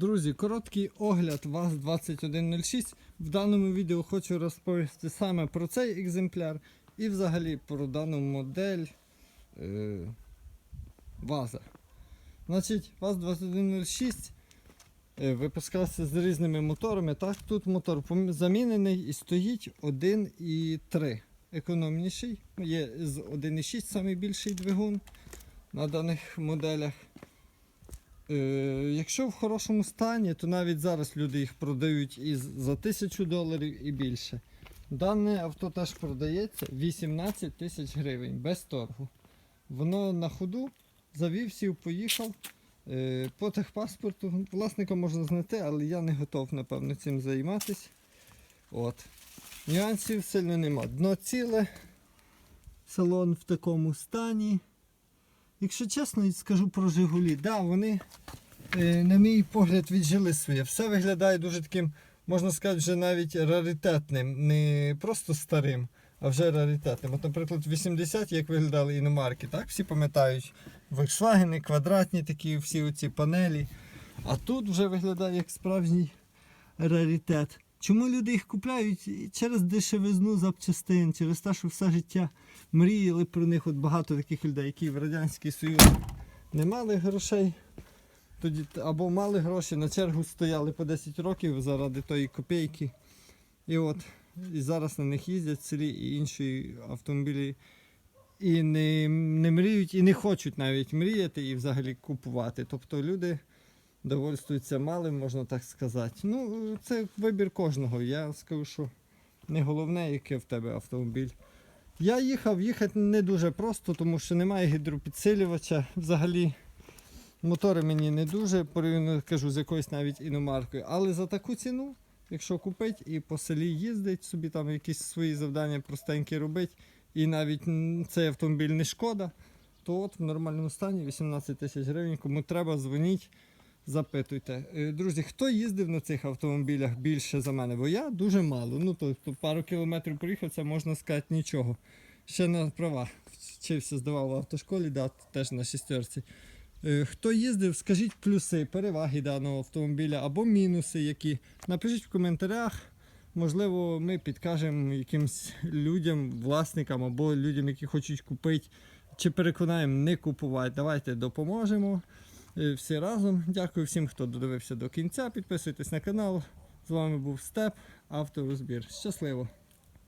Друзі, короткий огляд ВАЗ-2106. В даному відео хочу розповісти саме про цей екземпляр і взагалі про дану модель е, ВАЗа. Значить, ВАЗ-2106 е, випускався з різними моторами. Так, тут мотор замінений і стоїть 1,3. Економніший. Є з 1,6 найбільший двигун на даних моделях. Е, якщо в хорошому стані, то навіть зараз люди їх продають і за 1000 доларів і більше. Дане авто теж продається 18 тисяч гривень без торгу. Воно на ходу завів, сів, поїхав. Е, по техпаспорту власника можна знайти, але я не готов, напевно, цим займатися. От. Нюансів сильно нема. Дно ціле, салон в такому стані. Якщо чесно, скажу про Жигулі. Да, вони, е, на мій погляд, віджили своє. Все виглядає дуже таким, можна сказати, вже навіть раритетним. Не просто старим, а вже раритетним. От, наприклад, 80 як виглядали іномарки, так? Всі пам'ятають. Volkswagen, квадратні такі, всі оці панелі. А тут вже виглядає як справжній раритет. Чому люди їх купляють? Через дешевизну запчастин, через те, що все життя мріяли про них. От багато таких людей, які в Радянський Союз не мали грошей. Тоді або мали гроші, на чергу стояли по 10 років заради тої копійки. І от і зараз на них їздять селі і інші автомобілі. І не, не мріють, і не хочуть навіть мріяти і взагалі купувати. Тобто люди довольствуються малим, можна так сказати. Ну, це вибір кожного. Я скажу, що не головне, яке в тебе автомобіль. Я їхав, їхати не дуже просто, тому що немає гідропідсилювача. Взагалі мотори мені не дуже, порівняно кажу, з якоюсь навіть іномаркою. Але за таку ціну, якщо купити і по селі їздить, собі там якісь свої завдання простенькі робить, і навіть цей автомобіль не шкода, то от в нормальному стані 18 тисяч гривень. Кому треба, дзвоніть. Запитуйте. Е, Друзі, хто їздив на цих автомобілях більше за мене? Бо я дуже мало. Ну, тобто пару кілометрів проїхав, це можна сказати нічого. Ще на права вчився, здавав в автошколі, да, теж на шістерці. Е, Хто їздив, скажіть плюси, переваги даного автомобіля або мінуси які. Напишіть в коментарях. Можливо, ми підкажемо якимсь людям, власникам або людям, які хочуть купити, чи переконаємо не купувати. Давайте допоможемо. Е, Всі разом. Дякую всім, хто додивився до кінця. Підписуйтесь на канал. З вами був Степ, авторозбір. Щасливо!